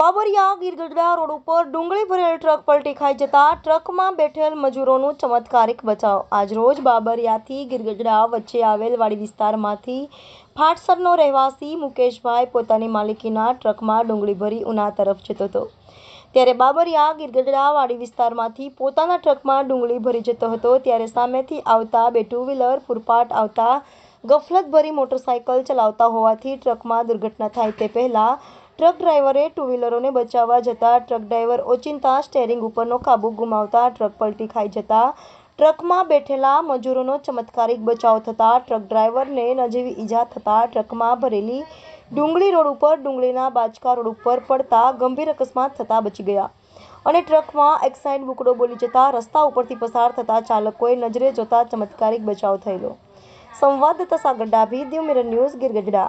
Babariya Gir Gadhada road ઉપર ડુંગળી ભરેલ ટ્રક પલટી ખાઈ જતા ટ્રકમાં બેઠેલ મજૂરોનું ચમત્કારિક બચાવ. આજરોજ બાબરિયાથી ગીરગઢડા વચ્ચે આવેલ વાડી વિસ્તારમાંથી ફાટસરનો રહેવાસી મુકેશભાઈ પોતાની માલિકીના ટ્રકમાં ડુંગળી ભરી ઉના તરફ જતો હતો. ત્યારે બાબરિયા ગીરગઢડા વાડી વિસ્તારમાંથી પોતાના ટ્રકમાં ડુંગળી ભરી જતો હતો. ત્યારે સામેથી આવતા બે ટુ વ્હીલર ફૂરપાટ આવતા ગફલતભરી મોટરસાયકલ ચલાવતા હોવાથી ટ્રકમાં દુર્ઘટના થાય તે પહેલાં ટ્રક ડ્રાઈવરે ટુ વ્હીલરોને બચાવવા જતાં ટ્રક ડ્રાઈવર ઓચિંતા સ્ટેરિંગ ઉપરનો કાબુ ગુમાવતા ટ્રક પલટી ખાઈ જતા ટ્રકમાં બેઠેલા મજૂરોનો ચમત્કારિક બચાવ થતાં ટ્રક ડ્રાઈવરને નજીવી ઈજા થતાં ટ્રકમાં ભરેલી ડુંગળી રોડ ઉપર ડુંગળીના બાચકા રોડ ઉપર પડતા ગંભીર અકસ્માત થતાં બચી ગયા. અને ટ્રકમાં એક્સાઇડ બુકડો બોલી જતા રસ્તા ઉપરથી પસાર થતા ચાલકોએ નજરે જોતા ચમત્કારિક બચાવ થયેલો. સંવાદદાતા સાગર ડાભી દીવ મિરર ન્યૂઝ ગીરગઢડા